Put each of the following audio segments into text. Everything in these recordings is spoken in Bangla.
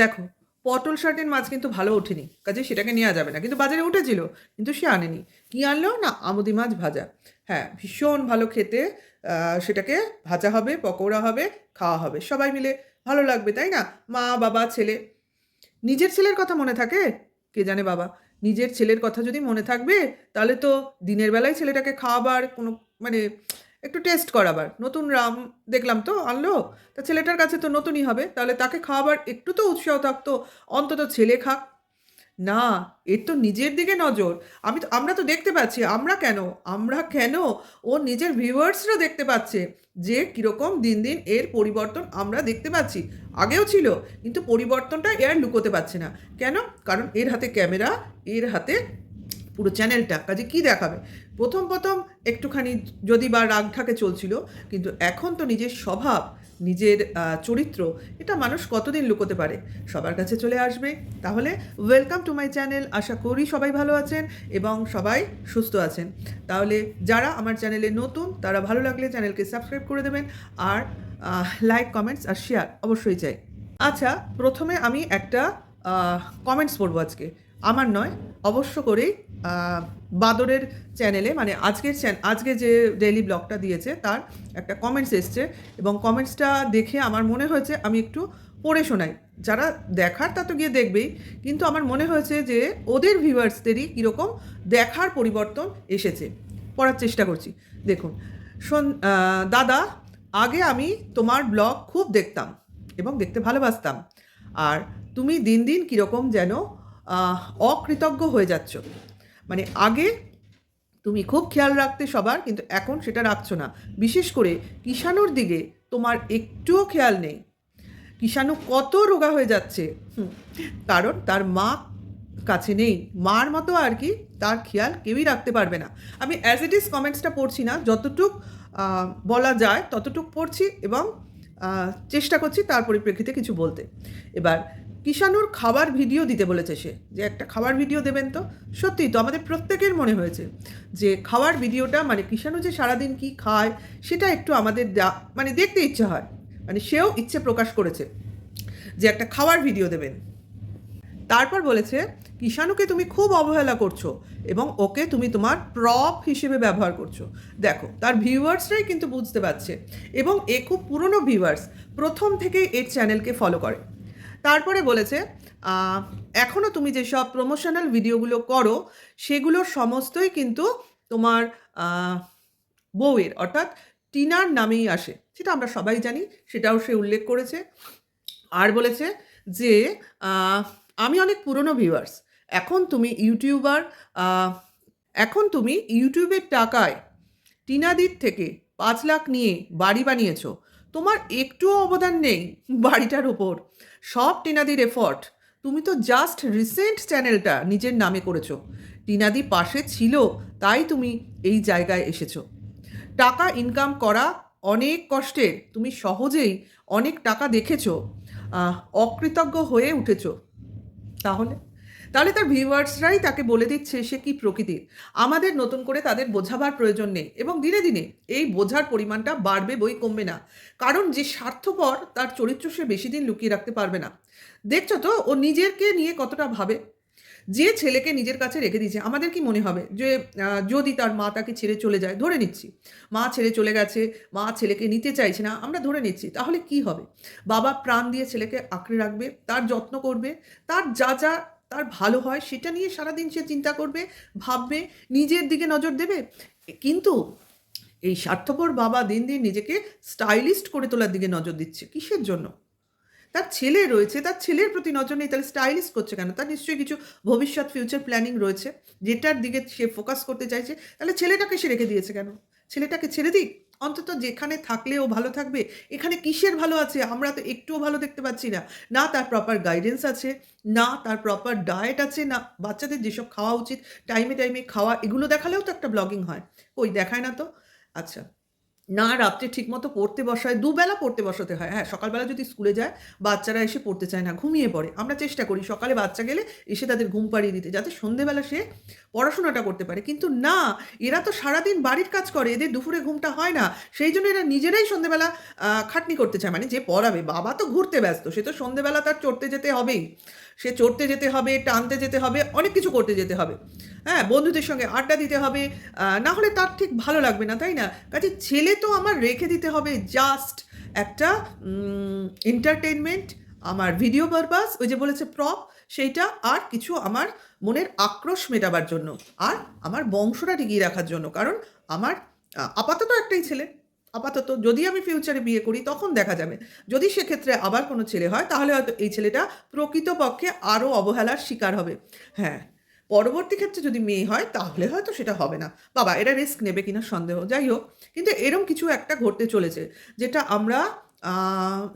দেখো, পটল শার্টের মাছ কিন্তু ভালো ওঠেনি, কাজে সেটাকে নেওয়া যাবে না। কিন্তু বাজারে উঠেছিল, কিন্তু সে আনেনি। কি আনলো না? আমুদি মাছ ভাজা। হ্যাঁ ভীষণ ভালো খেতে সেটাকে ভাজা হবে, পকোড়া হবে, খাওয়া হবে। সবাই মিলে ভালো লাগবে, তাই না? মা, বাবা, ছেলে। নিজের ছেলের কথা মনে থাকে? কে জানে বাবা? নিজের ছেলের কথা যদি মনে থাকবে, তাহলে তো দিনের বেলায় ছেলেটাকে খাওয়াবার কোনো মানে একটু টেস্ট করাবার। নতুন রাম দেখলাম তো, আনলো। তা ছেলেটার কাছে তো নতুনই হবে, তাহলে তাকে খাওয়াবার একটু তো উৎসাহ থাকতো, অন্তত ছেলে খাক। না, এর তো নিজের দিকে নজর। আমি তো, আমরা তো দেখতে পাচ্ছি, আমরা কেন? আমরা কেন? ও নিজের ভিউয়ার্সরা দেখতে পাচ্ছে যে কীরকম দিন দিন এর পরিবর্তন আমরা দেখতে পাচ্ছি। আগেও ছিল, কিন্তু পরিবর্তনটা এর লুকোতে পারছে না। কেন? কারণ এর হাতে ক্যামেরা এর হাতে পুরো চ্যানেলটা কাজে কি দেখাবে? প্রথম প্রথম একটুখানি যদি বা রাগ রাগঢাকে চলছিল, কিন্তু এখন তো নিজের স্বভাব, নিজের চরিত্র, এটা মানুষ কতদিন লুকোতে পারে? সবার কাছে চলে আসবে। তাহলে ওয়েলকাম টু মাই চ্যানেল আশা করি সবাই ভালো আছেন এবং সবাই সুস্থ আছেন। তাহলে যারা আমার চ্যানেলে নতুন, তারা ভালো লাগলে চ্যানেলকে সাবস্ক্রাইব করে দেবেন আর লাইক কমেন্টস আর শেয়ার অবশ্যই চাই। আচ্ছা প্রথমে আমি একটা কমেন্টস পড়ব আজকে। আমার নয় অবশ্য করেই বাদরের চ্যানেলে মানে আজকের চ্যান আজকে যে ডেইলি ব্লগটা দিয়েছে, তার একটা কমেন্টস এসছে এবং কমেন্টসটা দেখে আমার মনে হয়েছে, আমি একটু পড়ে শোনাই। যারা দেখার, তা তো গিয়ে দেখবেই, কিন্তু আমার মনে হয়েছে যে ওদের ভিউয়ার্সদেরই কীরকম দেখার পরিবর্তন এসেছে। পড়ার চেষ্টা করছি। দেখুন, শোন দাদা, আগে আমি তোমার ব্লগ খুব দেখতাম এবং দেখতে ভালোবাসতাম। আর তুমি দিন দিন কীরকম যেন অকৃতজ্ঞ হয়ে যাচ্ছ। মানে আগে তুমি খুব খেয়াল রাখতে সবার, কিন্তু এখন সেটা রাখছো না। বিশেষ করে কিষাণুর দিকে তোমার একটুও খেয়াল নেই। কিষাণু কত রোগা হয়ে যাচ্ছে। কারণ তার মা কাছে নেই। মার মতো আর কি তার খেয়াল কেউই রাখতে পারবে না। আমি অ্যাজ ইট ইজ কমেন্টসটা পড়ছি না। যতটুক বলা যায় ততটুক পড়ছি এবং চেষ্টা করছি তার পরিপ্রেক্ষিতে কিছু বলতে। এবার কিষাণুর খাবার ভিডিও দিতে বলেছে সে, যে একটা খাবার ভিডিও দেবেন তো? সত্যিই তো আমাদের প্রত্যেকের মনে হয়েছে যে খাওয়ার ভিডিওটা মানে কিষাণু যে সারাদিন কি খায়, সেটা একটু আমাদের মানে দেখতে ইচ্ছে হয়। মানে সেও ইচ্ছে প্রকাশ করেছে যে একটা খাওয়ার ভিডিও দেবেন। তারপর বলেছে, কিষাণুকে তুমি খুব অবহেলা করছ এবং ওকে তুমি তোমার প্রপ হিসেবে ব্যবহার করছ। দেখো, তার ভিউয়ার্সরাই কিন্তু বুঝতে পারছে এবং এ খুব পুরনো ভিউয়ার্স প্রথম থেকেই এর চ্যানেলকে ফলো করে। তারপরে বলেছে এখনও তুমি যেসব প্রমোশনাল ভিডিওগুলো করো সেগুলোর সমস্তই কিন্তু তোমার বউয়ের, অর্থাৎ টিনার নামেই আসে। সেটা আমরা সবাই জানি, সেটাও সে উল্লেখ করেছে। আর বলেছে যে আমি অনেক পুরনো ভিউয়ার্স এখন তুমি ইউটিউবার এখন তুমি ইউটিউবের টাকায় টিনাদির থেকে পাঁচ লাখ নিয়ে বাড়ি বানিয়েছো তোমার একটুও অবদান নেই বাড়িটার ওপর। সব টিনাদির এফর্ট তুমি তো জাস্ট রিসেন্ট চ্যানেলটা নিজের নামে করেছ। টিনাদি পাশে ছিল, তাই তুমি এই জায়গায় এসেছ। টাকা ইনকাম করা অনেক কষ্টের, তুমি সহজেই অনেক টাকা দেখেছ অকৃতজ্ঞ হয়ে উঠেছো। তাহলে? তাহলে তার ভিউয়ার্সরাই তাকে বলে দিচ্ছে সে কি প্রকৃতির। আমাদের নতুন করে তাদের বোঝাবার প্রয়োজন নেই এবং দিনে দিনে এই বোঝার পরিমাণটা বাড়বে বই কমবে না। কারণ যে স্বার্থপর তার চরিত্র সে বেশি দিন লুকিয়ে রাখতে পারবে না। দেখছ তো, ও নিজেরকে নিয়ে কতটা ভাবে? যে ছেলেকে নিজের কাছে রেখে দিয়েছে, আমাদের কি মনে হবে? যে যদি তার মা তাকে ছেড়ে চলে যায়, ধরে নিচ্ছি। মা ছেড়ে চলে গেছে, মা ছেলেকে নিতে চাইছে না, আমরা ধরে নিচ্ছি, তাহলে কি হবে? বাবা প্রাণ দিয়ে ছেলেকে আঁকড়ে রাখবে, তার যত্ন করবে, তার যা যা তার ভালো হয়, সেটা নিয়ে সারাদিন সে চিন্তা করবে, ভাববে, নিজের দিকে নজর দেবে। কিন্তু এই স্বার্থপর বাবা দিন দিন নিজেকে স্টাইলিস্ট করে তোলার দিকে নজর দিচ্ছে। কিসের জন্য? তার ছেলে রয়েছে, তার ছেলের প্রতি নজর নেই, তাহলে স্টাইলিস্ট করছে কেন? তার নিশ্চয়ই কিছু ভবিষ্যৎ ফিউচার প্ল্যানিং রয়েছে। যেটার দিকে সে ফোকাস করতে চাইছে, তাহলে ছেলেটাকে সে রেখে দিয়েছে কেন? ছেলেটাকে ছেড়ে দিক। অন্তত যেখানে থাকলে ও ভালো থাকবে, এখানে কিসের ভালো আছে? আমরা তো একটুও ভালো দেখতে পাচ্ছি না। না তার প্রপার গাইডেন্স আছে, না তার প্রপার ডায়েট আছে, না বাচ্চাদের যেসব খাওয়া উচিত টাইমে টাইমে খাওয়া, এগুলো দেখালেও তো একটা ব্লগিং হয়। ওই দেখায় না তো? আচ্ছা। না রাত্রে ঠিকমতো পড়তে বসায়, দুবেলা পড়তে বসাতে হয়। হ্যাঁ সকালবেলা যদি স্কুলে যায়, বাচ্চারা এসে পড়তে চায় না, ঘুমিয়ে পড়ে। আমরা চেষ্টা করি সকালে বাচ্চা গেলে এসে তাদের ঘুম পাড়িয়ে দিতে, যাতে সন্ধেবেলা সে পড়াশোনাটা করতে পারে। কিন্তু না, এরা তো সারাদিন বাড়ির কাজ করে, এদের দুপুরে ঘুমটা হয় না। সেই জন্য এরা নিজেরাই সন্ধেবেলা খাটনি করতে চায়। মানে যে পড়াবে, বাবা তো ঘুরতে ব্যস্ত, সে তো সন্ধেবেলা তার চড়তে যেতে হবেই। সে চড়তে যেতে হবে, টানতে যেতে হবে, অনেক কিছু করতে যেতে হবে। হ্যাঁ বন্ধুদের সঙ্গে আড্ডা দিতে হবে না হলে তার ঠিক ভালো লাগবে না, তাই না? কাজে ছেলে তো আমার রেখে দিতে হবে জাস্ট একটা এন্টারটেনমেন্ট আমার ভিডিও পারপাস ওই যে বলেছে প্রপ সেইটা আর কিছু আমার মনের আক্রোশ মেটাবার জন্য, আর আমার বংশটা টিকিয়ে রাখার জন্য, কারণ আমার আপাতত একটাই ছেলে। আপাতত যদি আমি ফিউচারে বিয়ে করি, তখন দেখা যাবে। যদি সেক্ষেত্রে আবার কোনো ছেলে হয়, তাহলে হয়তো এই ছেলেটা প্রকৃতপক্ষে আরও অবহেলার শিকার হবে। হ্যাঁ পরবর্তী ক্ষেত্রে যদি মেয়ে হয়, তাহলে হয়তো সেটা হবে না। বাবা এরা রিস্ক নেবে কিনা সন্দেহ। যাই হোক, কিন্তু এরম কিছু একটা ঘটতে চলেছে, যেটা আমরা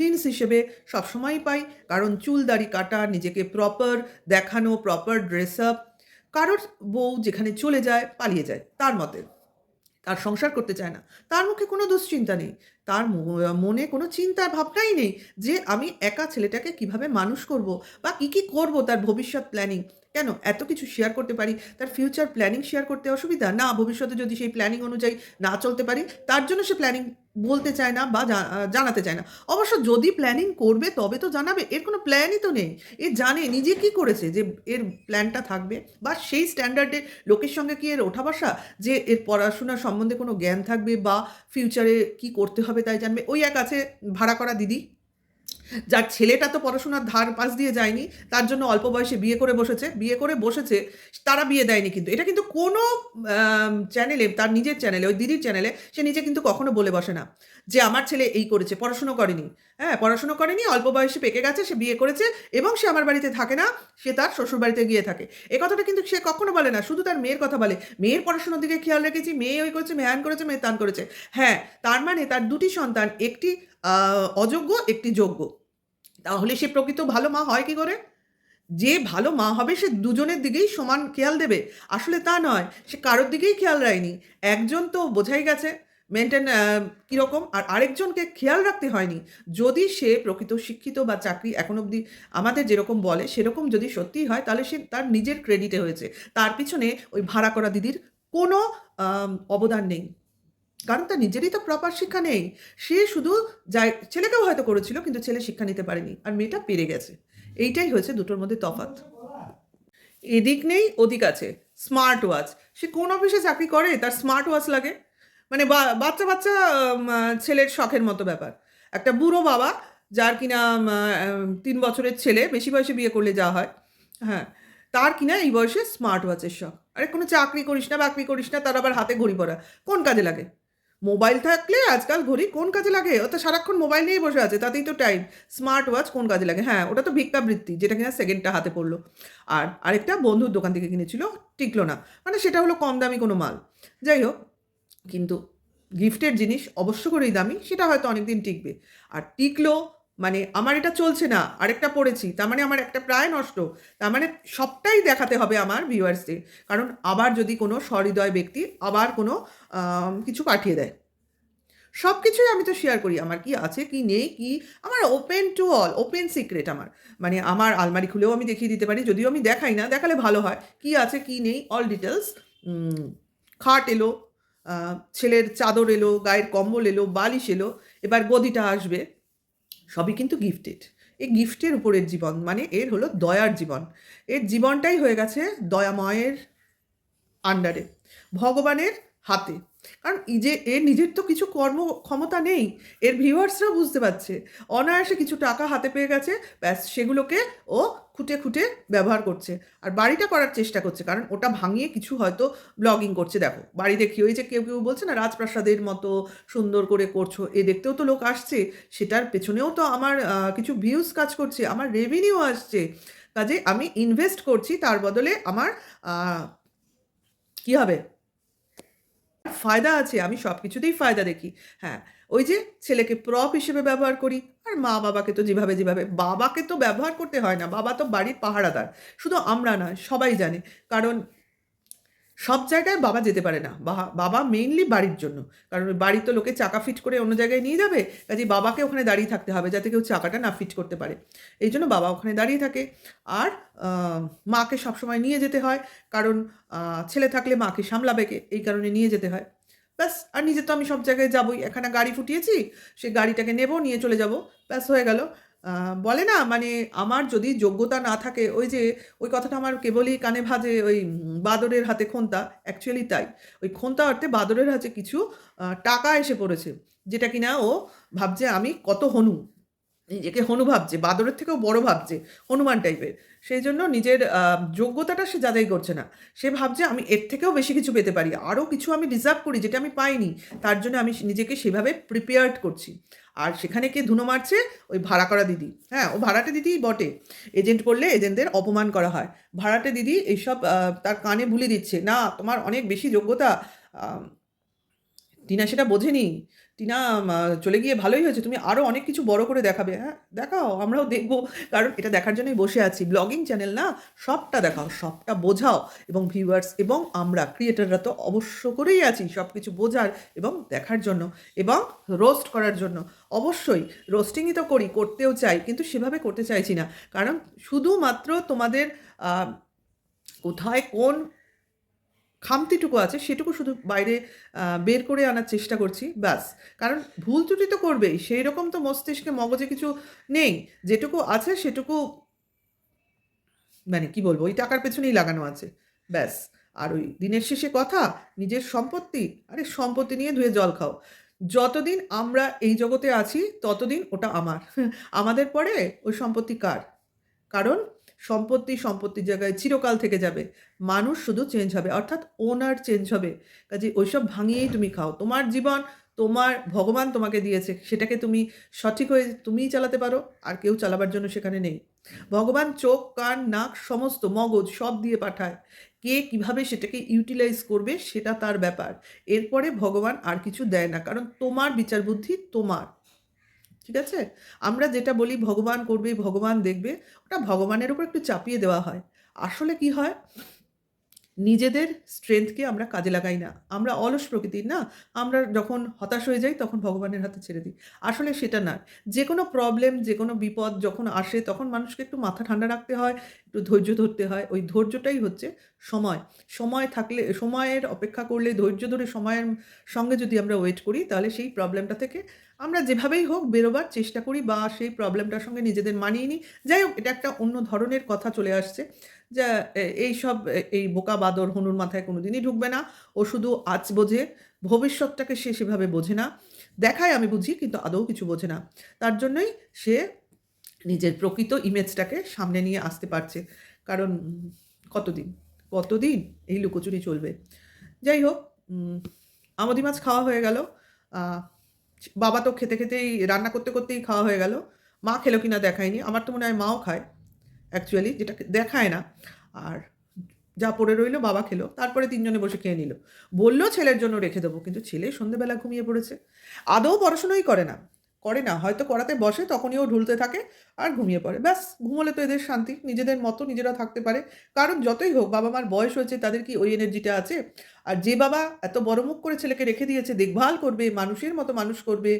হিন্স হিসেবে সবসময়ই পাই। কারণ চুল দাড়ি কাটা, নিজেকে প্রপার দেখানো প্রপার ড্রেস আপ কারোর বউ যেখানে চলে যায়, পালিয়ে যায়, তার মতে। তার সংসার করতে চায় না। তার মুখে কোনো দুশ্চিন্তা নেই। তার মনে কোনো চিন্তার ভাবনাই নেই যে আমি একা ছেলেটাকে কীভাবে মানুষ করব বা কি কি করব তার ভবিষ্যৎ প্ল্যানিং কেন? এত কিছু শেয়ার করতে পারি? তার ফিউচার প্ল্যানিং শেয়ার করতে অসুবিধা? না, ভবিষ্যতে যদি সেই প্ল্যানিং অনুযায়ী না চলতে পারি, তার জন্য সে প্ল্যানিং বলতে চায় না বা জানাতে চায় না। অবশ্য যদি প্ল্যানিং করবে, তবে তো জানাবে। এর কোনো প্ল্যানই তো নেই। এ জানে নিজে কি করেছে যে এর প্ল্যানটা থাকবে বা সেই স্ট্যান্ডার্ডে লোকের সঙ্গে কি এর ওঠা বসা? যে এর পড়াশোনা সম্বন্ধে কোনো জ্ঞান থাকবে বা ফিউচারে কি করতে হবে তাই জানবে? ওই এক আছে ভাড়া করা দিদি। যার ছেলেটা তো পড়াশোনার ধার পাশ দিয়ে যায়নি, তার জন্য অল্প বয়সে বিয়ে করে বসেছে, বিয়ে করে বসেছে, তারা বিয়ে দেয়নি কিন্তু। এটা কিন্তু কোনো চ্যানেলে তার নিজের চ্যানেলে ওই দিদির চ্যানেলে সে নিজে কিন্তু কখনো বলে বসে না। যে আমার ছেলে এই করেছে, পড়াশুনো করেনি। হ্যাঁ পড়াশুনো করেনি, অল্প বয়সে পেকে গেছে, সে বিয়ে করেছে এবং সে আমার বাড়িতে থাকে না, সে তার শ্বশুর বাড়িতে গিয়ে থাকে। এ কথাটা কিন্তু সে কখনো বলে না, শুধু তার মেয়ের কথা বলে। মেয়ের পড়াশোনার দিকে খেয়াল রেখেছি, মেয়ে ওই করেছে, মেয়ে হ্যান করেছে, মেয়ে তান করেছে। হ্যাঁ তার মানে তার দুটি সন্তান, একটি অযোগ্য, একটি যোগ্য। তাহলে সে প্রকৃত ভালো মা হয় কি করে? যে ভালো মা হবে, সে দুজনের দিকেই সমান খেয়াল দেবে। আসলে তা নয়, সে কারোর দিকেই খেয়াল রায়নি একজন তো বোঝাই গেছে মেনটেন কীরকম? আর আরেকজনকে খেয়াল রাখতে হয়নি। যদি সে প্রকৃত শিক্ষিত বা চাকরি এখন অবধি আমাদের যেরকম বলে, সেরকম যদি সত্যিই হয়, তাহলে সে তার নিজের ক্রেডিটে হয়েছে। তার পিছনে ওই ভাড়া করা দিদির কোনো অবদান নেই। কারণ তার নিজেরই তো প্রপার শিক্ষা নেই। সে শুধু যাই, ছেলেকেও হয়তো করেছিল, কিন্তু ছেলে শিক্ষা নিতে পারেনি। আর মেয়েটা পেরে গেছে। এইটাই হয়েছে দুটোর মধ্যে তফাৎ। এদিক নেই, ওদিক আছে। স্মার্ট ওয়াচ সে কোন অফিসে চাকরি করে, তার স্মার্ট ওয়াচ লাগে। মানে বাচ্চা বাচ্চা ছেলের শখের মতো ব্যাপার। একটা বুড়ো বাবা, যার কিনা তিন বছরের ছেলে, বেশি বয়সে বিয়ে করলে যা হয় হ্যাঁ তার কিনা এই বয়সে স্মার্ট ওয়াচের শখ। আরে, কোনো চাকরি করিস না, বাকরি করিস না, তার আবার হাতে ঘড়ি পরা। কোন কাজে লাগে? মোবাইল থাকলে আজকাল ঘড়ি কোন কাজে লাগে? ও তো সারাক্ষণ মোবাইল নিয়েই বসে আছে, তাতেই তো টাইম স্মার্ট ওয়াচ কোন কাজে লাগে? হ্যাঁ ওটা তো ভিক্ষাবৃত্তি, যেটা কিনা সেকেন্ডটা হাতে পড়ল। আর আরেকটা বন্ধুর দোকান থেকে কিনেছিল টিকলো না। মানে সেটা হলো কম দামি কোনো মাল। যাই হোক কিন্তু গিফটের জিনিস অবশ্য করেই দামি, সেটা হয়তো অনেকদিন টিকবে। আর টিকলো মানে আমার এটা চলছে না, আরেকটা পড়েছি, তার মানে আমার একটা প্রায় নষ্ট, তার মানে সবটাই দেখাতে হবে আমার ভিউয়ার্সদের কারণ আবার যদি কোনো সহৃদয় ব্যক্তি আবার কোনো কিছু পাঠিয়ে দেয়। সব কিছুই আমি তো শেয়ার করি, আমার কি আছে, কি নেই, কি? আমার open to all open secret আমার। মানে আমার আলমারি খুলেও আমি দেখিয়ে দিতে পারি, যদিও আমি দেখাই না, দেখালে ভালো হয়। কি আছে, কি নেই অল ডিটেলস খাট এলো ছেলের চাদর এলো, গায়ের কম্বল এলো, বালিশ এলো, এবার গদিটা আসবে। সবই কিন্তু গিফটেড এই গিফটের উপরের জীবন মানে এর হলো দয়ার জীবন। এর জীবনটাই হয়ে গেছে দয়াময়ের আন্ডারে ভগবানের হাতে। কারণ যে এর নিজের তো কিছু কর্ম ক্ষমতা নেই, এর ভিউয়ার্সরা বুঝতে পারছে। অনায়াসে কিছু টাকা হাতে পেয়ে গেছে, ব্যাস সেগুলোকে ও খুঁটে খুঁটে ব্যবহার করছে। আর বাড়িটা করার চেষ্টা করছে, কারণ ওটা ভাঙিয়ে কিছু হয়তো ব্লগিং করছে। দেখো বাড়ি দেখি ওই যে কেউ কেউ বলছে না, রাজপ্রাসাদের মতো সুন্দর করে করছ, এ দেখতেও তো লোক আসছে, সেটার পেছনেও তো আমার কিছু ভিউজ কাজ করছে, আমার রেভিনিউ আসছে। কাজে আমি ইনভেস্ট করছি, তার বদলে আমার কি হবে? ফায়দা আছে, আমি সব কিছুতেই ফায়দা দেখি। হ্যাঁ ওই যে ছেলেকে প্রপ হিসেবে ব্যবহার করি, আর মা বাবাকে তো যেভাবে যেভাবে, বাবাকে তো ব্যবহার করতে হয় না, বাবা তো বাড়ির পাহারাদার। শুধু আমরা নয়, সবাই জানে, কারণ সব জায়গায় বাবা যেতে পারে না বাবা মেইনলি বাড়ির জন্য। কারণ বাড়ি তো লোকে চাকা ফিট করে অন্য জায়গায় নিয়ে যাবে কাজে বাবাকে ওখানে দাঁড়িয়ে থাকতে হবে, যাতে কেউ চাকাটা না ফিট করতে পারে। এই জন্য বাবা ওখানে দাঁড়িয়ে থাকে। আর মাকে সবসময় নিয়ে যেতে হয়, কারণ ছেলে থাকলে মাকে সামলাবে কে, এই কারণে নিয়ে যেতে হয়। ব্যাস, আর নিজে তো আমি সব জায়গায় যাবই। এখানে গাড়ি ফুটিয়েছি সে গাড়িটাকে নেব, নিয়ে চলে যাব। ব্যাস, হয়ে গেল। বলে না মানে আমার যদি যোগ্যতা না থাকে, ওই যে, ওই কথাটা আমার কেবলই কানে ভাজে ওই বাদরের হাতে খোন্তা অ্যাকচুয়ালি তাই। ওই খোন্তা অর্থে বাদরের হাতে কিছু টাকা এসে পড়েছে, যেটা কিনা ও ভাবছে আমি কত হনু। নিজেকে হনু ভাবছে বাদরের থেকেও বড় ভাবছে, হনুমান টাইপের সেই জন্য নিজের যোগ্যতাটা সে যাচাই করছে না। সে ভাবছে, আমি এর থেকেও বেশি কিছু পেতে পারি। আরও কিছু আমি ডিজার্ভ করি যেটা আমি পাইনি। তার জন্য আমি নিজেকে সেভাবে প্রিপেয়ার্ড করছি। আর সেখানে কে ধুনো মারছে? ওই ভাড়া করা দিদি। হ্যাঁ ও ভাড়াটে দিদিই বটে। এজেন্ট করলে এজেন্টদের অপমান করা হয়। ভাড়াটে দিদি এইসব তার কানে ভুলে দিচ্ছে, না, তোমার অনেক বেশি যোগ্যতা। টিনা সেটা বোঝেনি। টিনা চলে গিয়ে ভালোই হয়েছে। তুমি আরও অনেক কিছু বড় করে দেখাবে। হ্যাঁ দেখাও, আমরাও দেখব। কারণ এটা দেখার জন্যই বসে আছি। ব্লগিং চ্যানেল না, সবটা দেখাও, সবটা বোঝাও এবং ভিউয়ার্স এবং আমরা ক্রিয়েটাররা তো অবশ্য করেই আছি সব কিছু বোঝার এবং দেখার জন্য এবং রোস্ট করার জন্য। অবশ্যই রোস্টিংই তো করি, করতেও চাই, কিন্তু সেভাবে করতে চাইছি না। কারণ শুধুমাত্র তোমাদের কোথায় কোন খামতিটুকু আছে, সেটুকু শুধু বাইরে বের করে আনার চেষ্টা করছি, ব্যাস। কারণ ভুল ত্রুটি তো করবেই সেই রকম তো মস্তিষ্কে মগজে কিছু নেই, যেটুকু আছে সেটুকু মানে কি বলব, ওই টাকার পেছনেই লাগানো আছে, ব্যাস। আর ওই দিনের শেষে কথা, নিজের সম্পত্তি, আরে সম্পত্তি নিয়ে ধুয়ে জল খাও। যতদিন আমরা এই জগতে আছি, ততদিন ওটা আমার। আমাদের পরে ওই সম্পত্তি কার? কারণ সম্পত্তি সম্পত্তির জায়গায় চিরকাল থেকে যাবে। মানুষ শুধু চেঞ্জ হবে, অর্থাৎ ওনার চেঞ্জ হবে। কাজে ওইসব ভাঙিয়েই তুমি খাও। তোমার জীবন, তোমার ভগবান তোমাকে দিয়েছে, সেটাকে তুমি সঠিক হয়ে তুমিই চালাতে পারো, আর কেউ চালাবার জন্য সেখানে নেই। ভগবান চোখ, কান, নাক, সমস্ত মগজ সব দিয়ে পাঠায়। কে কীভাবে সেটাকে ইউটিলাইজ করবে সেটা তার ব্যাপার। এরপরে ভগবান আর কিছু দেয় না, কারণ তোমার বিচার বুদ্ধি তোমার। ঠিক আছে? আমরা যেটা বলি ভগবান করবে, ভগবান দেখবে, ওটা ভগবানের উপর একটু চাপিয়ে দেওয়া হয়। আসলে কি হয়? নিজেদের স্ট্রেংথকে আমরা কাজে লাগাই না। আমরা অলস প্রকৃতির না। আমরা যখন হতাশ হয়ে যাই, তখন ভগবানের হাতে ছেড়ে দিই। আসলে সেটা না। যে কোনো প্রবলেম যে কোনো বিপদ যখন আসে, তখন মানুষকে একটু মাথা ঠান্ডা রাখতে হয়, একটু ধৈর্য ধরতে হয়। ওই ধৈর্যটাই হচ্ছে সময়। সময় থাকলে, সময়ের অপেক্ষা করলে, ধৈর্য ধরে সময়ের সঙ্গে যদি আমরা ওয়েট করি, তাহলে সেই প্রবলেমটা থেকে আমরা যেভাবেই হোক বেরোবার চেষ্টা করি বা সেই প্রবলেমটার সঙ্গে নিজেদের মানিয়ে নিই। যাই হোক, এটা একটা অন্য ধরনের কথা চলে আসছে। যা এই সব এই বোকা বাদর হনুর মাথায় কোনো দিনই ঢুকবে না। ও শুধু আজ বোঝে, ভবিষ্যৎটাকে সে সেভাবে বোঝে না। দেখায় আমি বুঝি, কিন্তু আদৌ কিছু বোঝে না। তার জন্যই সে নিজের প্রকৃত ইমেজটাকে সামনে নিয়ে আসতে পারছে। কারণ, কতদিন? কতদিন এই লুকোচুরি চলবে? যাই হোক আমদি মাছ খাওয়া হয়ে গেল। বাবা তো খেতে খেতেই, রান্না করতে করতেই খাওয়া হয়ে গেল। মা খেলো কিনা দেখায়নি। আমার তো মনে হয় মাও খায়। অ্যাকচুয়ালি যেটা দেখায় না। আর যা পড়ে রইল বাবা খেলো, তারপরে তিনজনে বসে খেয়ে নিল। বলল ছেলের জন্য রেখে দেবো, কিন্তু ছেলে সন্ধেবেলা ঘুমিয়ে পড়েছে। আদৌ পড়াশোনাই করে না। করে না, হয়তো করাতে বসে, তখনই ও ঢুলতে থাকে আর ঘুমিয়ে পড়ে। ব্যাস, ঘুমোলে তো এদের শান্তি, নিজেদের মতো নিজেরা থাকতে পারে। কারণ যতই হোক, বাবা মার বয়স হয়েছে, তাদের কি ওই এনার্জিটা আছে? আর যে বাবা এত বড় মুখ করে ছেলেকে রেখে দিয়েছে, দেখভাল করবে, মানুষের মতো মানুষ করবে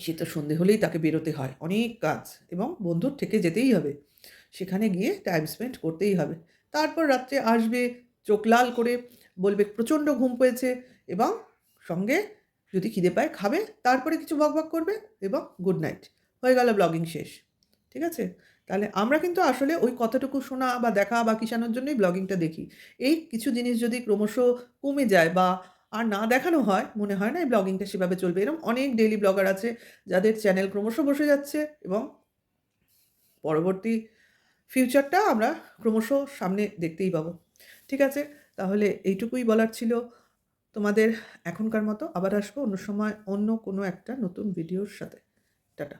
সে তো সন্ধে হলেই তাকে বেরোতে হয়। অনেক কাজ এবং বন্ধুর থেকে যেতেই হবে। সেখানে গিয়ে টাইম স্পেন্ড করতেই হবে। তারপর রাত্রে আসবে, চোখ লাল করে বলবে, প্রচণ্ড ঘুম পেয়েছে। এবং সঙ্গে যদি খিদে পায় খাবে। তারপরে কিছু বকবক করবে এবং গুড নাইট হয়ে গেল ব্লগিং শেষ। ঠিক আছে? তাহলে আমরা কিন্তু আসলে ওই কতটুকু শোনা বা দেখা বা কিষানোর জন্যই ব্লগিংটা দেখি। এই কিছু জিনিস যদি ক্রমশ কমে যায় বা আর না দেখানো হয়, মনে হয় না এই ব্লগিংটা সেভাবে চলবে। এরকম অনেক ডেইলি ব্লগার আছে যাদের চ্যানেল ক্রমশ বসে যাচ্ছে এবং পরবর্তী ফিউচারটা আমরা ক্রমশ সামনে দেখতেই পাবো। ঠিক আছে? তাহলে এইটুকুই বলার ছিল। তোমাদের এখনকার মতো আবার আসব অন্য সময় অন্য কোনো একটা নতুন ভিডিওর সাথে। টাটা।